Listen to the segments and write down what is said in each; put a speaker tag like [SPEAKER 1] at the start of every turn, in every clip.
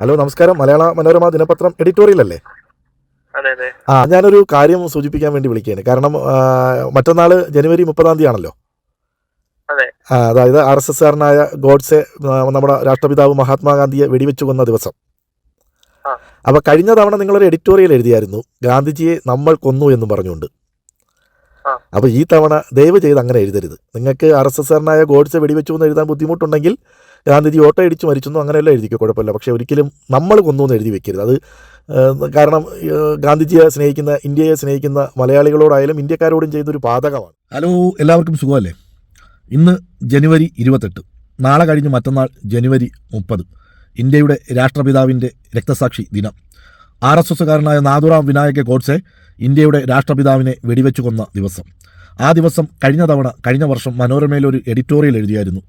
[SPEAKER 1] Hello നമസ്കാരം. മലയാള മനോരമ ദിനപത്രം editorial അല്ലേ? ആ ഞാനൊരു കാര്യം സൂചിപ്പിക്കാൻ വേണ്ടി വിളിക്കുകയാണ്. കാരണം മറ്റന്നാൾ ജനുവരി മുപ്പതാം തീയതി ആണല്ലോ അതായത് ആർ എസ് എസ്കാരനായ ഗോഡ്സെ നമ്മുടെ രാഷ്ട്രപിതാവ് മഹാത്മാഗാന്ധിയെ വെടിവെച്ചു കൊന്ന ദിവസം. അപ്പൊ കഴിഞ്ഞ തവണ നിങ്ങളൊരു എഡിറ്റോറിയൽ എഴുതിയായിരുന്നു. ഗാന്ധിജിയെ നമ്മൾ കൊന്നു എന്ന് പറഞ്ഞുകൊണ്ട്.
[SPEAKER 2] ആ.
[SPEAKER 1] അപ്പൊ ഈ തവണ ദയവ് ചെയ്ത് അങ്ങനെ എഴുതരുത്. നിങ്ങൾക്ക് ആർ എസ് എസ്കാരനായ ഗോഡ്സെ വെടിവെച്ചു എന്ന് എഴുതാൻ ബുദ്ധിമുട്ടുണ്ടെങ്കിൽ ഗാന്ധിജി ഓട്ടോ ഇടിച്ചു മരിച്ചെന്നും അങ്ങനെയല്ല എഴുതിക്കോ കുഴപ്പമില്ല. പക്ഷെ ഒരിക്കലും നമ്മൾ കൊന്നു എന്ന് എഴുതി വെക്കരുത്. അത് കാരണം ഗാന്ധിജിയെ സ്നേഹിക്കുന്ന ഇന്ത്യയെ സ്നേഹിക്കുന്ന മലയാളികളോടായാലും ഇന്ത്യക്കാരോടും ചെയ്തൊരു പാതകമാണ്.
[SPEAKER 3] ഹലോ എല്ലാവർക്കും സുഖമല്ലേ? ഇന്ന് ജനുവരി ഇരുപത്തെട്ട്. നാളെ കഴിഞ്ഞ് മറ്റന്നാൾ ജനുവരി മുപ്പത്. ഇന്ത്യയുടെ രാഷ്ട്രപിതാവിന്റെ രക്തസാക്ഷി ദിനം. ആർ എസ് എസ്സുകാരനായ നാഥുറാം വിനായക ഗോഡ്സെ ഇന്ത്യയുടെ രാഷ്ട്രപിതാവിനെ വെടിവെച്ചു കൊന്ന ദിവസം. ആ ദിവസം കഴിഞ്ഞ തവണ കഴിഞ്ഞ വർഷം മനോരമയിൽ ഒരു എഡിറ്റോറിയൽ എഴുതിയായിരുന്നു.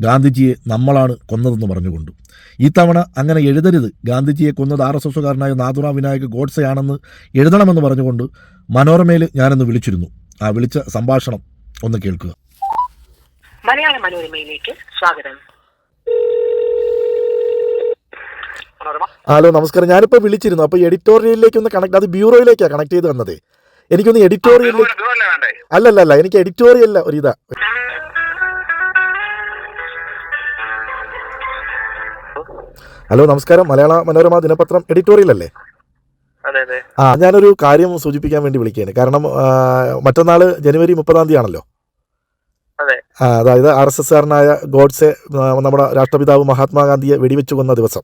[SPEAKER 3] ഗാന്ധിജിയെ നമ്മളാണ് കൊന്നതെന്ന് പറഞ്ഞുകൊണ്ട്. ഈ തവണ അങ്ങനെ എഴുതരുത്. ഗാന്ധിജിയെ കൊന്നത് ആർ എസ് എസുകാരനായ നാഥുറാം വിനായക് ഗോഡ്സെയാണെന്ന് എഴുതണമെന്ന് പറഞ്ഞുകൊണ്ട് മനോരമയിൽ ഞാനൊന്ന് വിളിച്ചിരുന്നു. ആ വിളിച്ച സംഭാഷണം ഒന്ന് കേൾക്കുക.
[SPEAKER 4] മലയാള മനോരമയിലേക്ക് സ്വാഗതം
[SPEAKER 2] മനോരമ
[SPEAKER 1] ഹലോ നമസ്കാരം. ഞാനിപ്പോൾ വിളിച്ചിരുന്നു. അപ്പോൾ എഡിറ്റോറിയലിലേക്ക് ഒന്ന് കണക്ട് അത് ബ്യൂറോയിലേക്കാണ് കണക്ട് ചെയ്ത് വന്നത്. എനിക്കൊന്ന്
[SPEAKER 2] എഡിറ്റോറിയൽ
[SPEAKER 1] അല്ലല്ല അല്ല എനിക്ക് എഡിറ്റോറിയൽ ഒരു ഇതാ. ഹലോ നമസ്കാരം. മലയാള മനോരമ ദിനപത്രം എഡിറ്റോറിയൽ അല്ലേ ആ ഞാനൊരു കാര്യം സൂചിപ്പിക്കാൻ വേണ്ടി വിളിക്കുകയാണ്. കാരണം മറ്റന്നാൾ ജനുവരി മുപ്പതാം തീയതി ആണല്ലോ. അതായത് ആർ എസ് എസ് കാരനായ ഗോഡ്സെ നമ്മുടെ രാഷ്ട്രപിതാവ് മഹാത്മാഗാന്ധിയെ വെടിവെച്ചു കൊന്ന ദിവസം.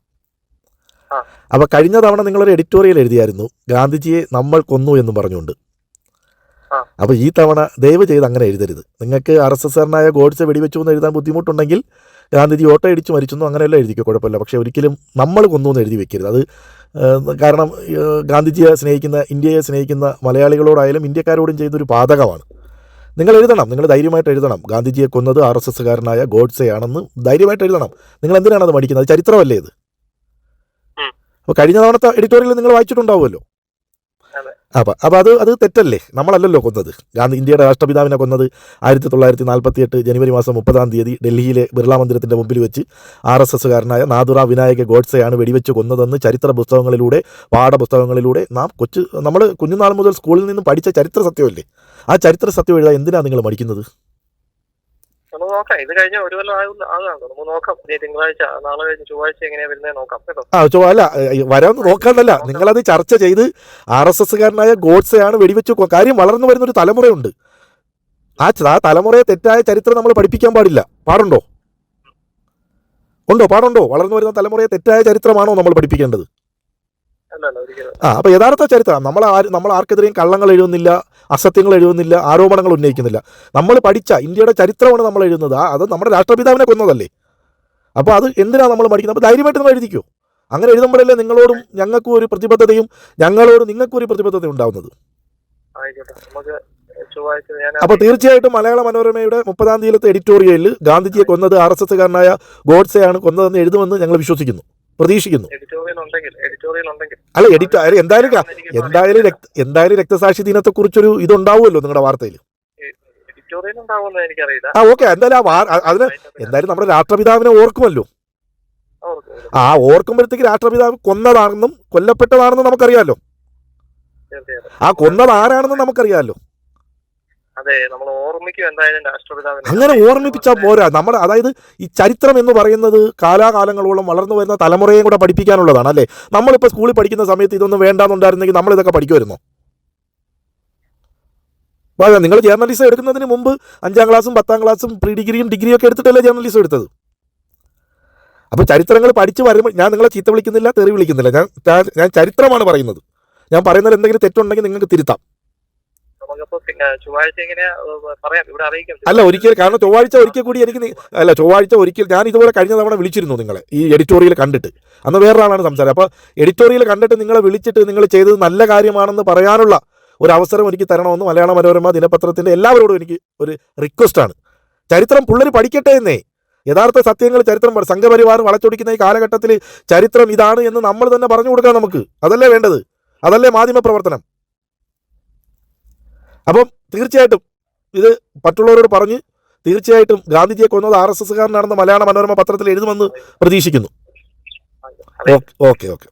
[SPEAKER 2] ആ.
[SPEAKER 1] അപ്പൊ കഴിഞ്ഞ തവണ നിങ്ങളൊരു എഡിറ്റോറിയൽ എഴുതിയായിരുന്നു ഗാന്ധിജിയെ നമ്മൾ കൊന്നു എന്ന് പറഞ്ഞുകൊണ്ട്. അപ്പോൾ ഈ തവണ ദയവ് ചെയ്ത് അങ്ങനെ എഴുതരുത്. നിങ്ങൾക്ക് ആർ എസ് എസ്കാരനായ ഗോഡ്സെ വെടിവെച്ചു എന്ന് എഴുതാൻ ബുദ്ധിമുട്ടുണ്ടെങ്കിൽ ഗാന്ധിജി ഓട്ടോ ഇടിച്ചു മരിച്ചെന്നോ അങ്ങനെയല്ല എഴുതിക്കോ കുഴപ്പമില്ല. പക്ഷേ ഒരിക്കലും നമ്മൾ കൊന്നു എന്ന് എഴുതി വെക്കരുത്. അത് കാരണം ഗാന്ധിജിയെ സ്നേഹിക്കുന്ന ഇന്ത്യയെ സ്നേഹിക്കുന്ന മലയാളികളോടായാലും ഇന്ത്യക്കാരോടും ചെയ്തൊരു പാതകമാണ്. നിങ്ങൾ എഴുതണം. നിങ്ങൾ ധൈര്യമായിട്ട് എഴുതണം. ഗാന്ധിജിയെ കൊന്നത് ആർ എസ് എസ്സുകാരനായ ഗോഡ്സെയാണെന്ന് ധൈര്യമായിട്ട് എഴുതണം. നിങ്ങൾ എന്തിനാണ് അത് മടിക്കുന്നത്? അത് ചരിത്രമല്ലേ ഇത്. അപ്പോൾ കഴിഞ്ഞ തവണത്തെ എഡിറ്റോറിയൽ നിങ്ങൾ വായിച്ചിട്ടുണ്ടാവുമല്ലോ.
[SPEAKER 2] അപ്പോൾ
[SPEAKER 1] അപ്പം അപ്പോൾ അത് അത് തെറ്റല്ലേ? നമ്മളല്ലല്ലോ കൊന്നത്. ഗാന്ധി ഇന്ത്യയുടെ രാഷ്ട്രപിതാവിനെ കൊന്നത്. ആയിരത്തി തൊള്ളായിരത്തി നാൽപ്പത്തി എട്ട് ജനുവരി മാസം മുപ്പതാം തീയതി ഡൽഹിയിലെ ബിർള മന്ദിരത്തിന്റെ മുമ്പിൽ വെച്ച് ആർ എസ് എസ്സുകാരനായ നാദുറ വിനായക ഗോഡ്സെയാണ് വെടിവെച്ച് കൊന്നതെന്ന് ചരിത്ര പുസ്തകങ്ങളിലൂടെ പാഠപുസ്തകങ്ങളിലൂടെ നാം കൊച്ചു നമ്മൾ കുഞ്ഞുനാൾ മുതൽ സ്കൂളിൽ നിന്ന് പഠിച്ച ചരിത്ര സത്യമല്ലേ? ആ ചരിത്ര സത്യം എഴുതാൻ എന്തിനാണ് നിങ്ങൾ പഠിക്കുന്നത്
[SPEAKER 2] നമുക്ക് നോക്കാം. ഇത് കഴിഞ്ഞ ഒരു കൊല്ലം ആകും. ആകാം നമുക്ക് നോക്കാം. തിങ്കളാഴ്ച നാളെ കഴിഞ്ഞ് ചൊവ്വാഴ്ച എങ്ങനെയാ വരുന്നത് നോക്കാം കേട്ടോ.
[SPEAKER 1] ആ ചോ അല്ല വരാമെന്ന് നോക്കാന്നല്ല. നിങ്ങളത് ചർച്ച ചെയ്ത് ആർ എസ് എസ്സുകാരനായ ഗോഡ്സെയാണ് വെടിവെച്ചു. കാര്യം വളർന്നു വരുന്ന ഒരു തലമുറയുണ്ട്. ആ ആ തലമുറയെ തെറ്റായ ചരിത്രം നമ്മൾ പഠിപ്പിക്കാൻ പാടില്ല. പാടുണ്ടോ? ഉണ്ടോ? പാടുണ്ടോ? വളർന്നു വരുന്ന തലമുറയെ തെറ്റായ ചരിത്രമാണോ നമ്മൾ പഠിപ്പിക്കേണ്ടത്? ആ അപ്പോൾ യഥാർത്ഥ ചരിത്രം നമ്മൾ ആര് നമ്മൾ ആർക്കെതിരെയും കള്ളങ്ങൾ എഴുതുന്നില്ല അസത്യങ്ങൾ എഴുതുന്നില്ല ആരോപണങ്ങൾ ഉന്നയിക്കുന്നില്ല. നമ്മൾ പഠിച്ച ഇന്ത്യയുടെ ചരിത്രമാണ് നമ്മൾ എഴുതുന്നത്. അത് നമ്മുടെ രാഷ്ട്രപിതാവിനെ കൊന്നതല്ലേ? അപ്പോൾ അത് എന്തിനാണ് നമ്മൾ പഠിക്കുന്നത്? അപ്പോൾ ധൈര്യമായിട്ട് നമ്മൾ എഴുതിക്കോ. അങ്ങനെ എഴുതുമ്പോഴല്ലേ നിങ്ങളോടും ഞങ്ങൾക്കും ഒരു പ്രതിബദ്ധതയും ഞങ്ങളോടും നിങ്ങൾക്കും ഒരു പ്രതിബദ്ധത ഉണ്ടാവുന്നത്. അപ്പോൾ തീർച്ചയായിട്ടും മലയാള മനോരമയുടെ മുപ്പതാം തീയതിയിലത്തെ എഡിറ്റോറിയലിൽ ഗാന്ധിജിയെ കൊന്നത് ആർ എസ് എസ്സുകാരനായ ഗോഡ്സെയാണ് കൊന്നതെന്ന് എഴുതുമെന്ന് ഞങ്ങൾ വിശ്വസിക്കുന്നു. പ്രതീക്ഷിക്കുന്നു.
[SPEAKER 2] എഡിറ്റോറിയൽ എഡിറ്റോറിയൽ
[SPEAKER 1] അല്ല എഡിറ്റോ എന്തായാലും എന്തായാലും രക്തസാക്ഷി എന്തായാലും രക്തസാക്ഷി ദിനത്തെക്കുറിച്ചൊരു ഇതുണ്ടാവുമല്ലോ നിങ്ങളുടെ വാർത്തയിൽ
[SPEAKER 2] എഡിറ്റോറിയൽ
[SPEAKER 1] ആ ഓക്കെ എന്തായാലും അതിന് എന്തായാലും നമ്മുടെ രാഷ്ട്രപിതാവിനെ ഓർക്കുമല്ലോ.
[SPEAKER 2] ഓർക്കും, ഓർക്കും.
[SPEAKER 1] ആ ഓർക്കുമ്പോഴത്തേക്ക് രാഷ്ട്രപിതാവ് കൊന്നതാണെന്നും കൊല്ലപ്പെട്ടതാണെന്നും നമുക്കറിയാമല്ലോ ആ കൊന്നത് ആരാണെന്നും നമുക്കറിയാമല്ലോ
[SPEAKER 2] അതെ നമ്മൾ എന്തായാലും
[SPEAKER 1] അങ്ങനെ ഓർമ്മിപ്പിച്ചാൽ പോരാ. നമ്മൾ അതായത് ഈ ചരിത്രം എന്ന് പറയുന്നത് കാലാകാലങ്ങളോളം വളർന്നു വരുന്ന തലമുറയെയും കൂടെ പഠിപ്പിക്കാനുള്ളതാണ് അല്ലേ? നമ്മളിപ്പോൾ സ്കൂളിൽ പഠിക്കുന്ന സമയത്ത് ഇതൊന്നും വേണ്ടാന്നുണ്ടായിരുന്നെങ്കിൽ നമ്മൾ ഇതൊക്കെ പഠിക്കുമായിരുന്നു. അതെ നിങ്ങൾ ജേർണലിസം എടുക്കുന്നതിന് മുമ്പ് അഞ്ചാം ക്ലാസ്സും പത്താം ക്ലാസ്സും പ്രീ ഡിഗ്രിയും ഡിഗ്രിയും ഒക്കെ എടുത്തിട്ടല്ലേ ജേർണലിസം എടുത്തത്? അപ്പോൾ ചരിത്രങ്ങൾ പഠിച്ച് വരുമ്പോൾ ഞാൻ നിങ്ങളെ ചീത്ത വിളിക്കുന്നില്ല തെറി വിളിക്കുന്നില്ല. ഞാൻ ഞാൻ- ചരിത്രമാണ് പറയുന്നത്. ഞാൻ പറയുന്നതിൽ എന്തെങ്കിലും തെറ്റുണ്ടെങ്കിൽ നിങ്ങൾക്ക് തിരുത്താം.
[SPEAKER 2] ചൊവ്വാഴ്ച ഇങ്ങനെ പറയാം. ഇവിടെ അറിയിക്കാം.
[SPEAKER 1] അല്ല ഒരിക്കൽ കാരണം ചൊവ്വാഴ്ച ഒരിക്കൽ കൂടി എനിക്ക് അല്ല ചൊവ്വാഴ്ച ഒരിക്കൽ ഞാൻ ഇതുപോലെ കഴിഞ്ഞ തവണ വിളിച്ചിരുന്നു നിങ്ങളെ ഈ എഡിറ്റോറിയൽ കണ്ടിട്ട്. അന്ന് വേറൊരാളാണ് സംസാരം അപ്പോൾ എഡിറ്റോറിയൽ കണ്ടിട്ട് നിങ്ങളെ വിളിച്ചിട്ട് നിങ്ങൾ ചെയ്തത് നല്ല കാര്യമാണെന്ന് പറയാനുള്ള ഒരു അവസരം എനിക്ക് തരണമെന്ന് മലയാള മനോരമ ദിനപത്രത്തിന്റെ എല്ലാവരോടും എനിക്ക് ഒരു റിക്വസ്റ്റ് ആണ്. ചരിത്രം പിള്ളേർ പഠിക്കട്ടെ എന്നേ. യഥാർത്ഥ സത്യങ്ങൾ ചരിത്രം സംഘപരിവാർ വളച്ചൊടിക്കുന്ന ഈ കാലഘട്ടത്തിൽ ചരിത്രം ഇതാണ് എന്ന് നമ്മൾ തന്നെ പറഞ്ഞു കൊടുക്കാം നമുക്ക്. അതല്ലേ വേണ്ടത്? അതല്ലേ മാധ്യമ പ്രവർത്തനം അപ്പം തീർച്ചയായിട്ടും ഇത് മറ്റുള്ളവരോട് പറഞ്ഞ് തീർച്ചയായിട്ടും ഗാന്ധിജിയെ കൊന്നത് ആർ എസ് എസ്സുകാരനാണെന്ന് മലയാള മനോരമ പത്രത്തിൽ എഴുതുമെന്ന് പ്രതീക്ഷിക്കുന്നു. Okay okay.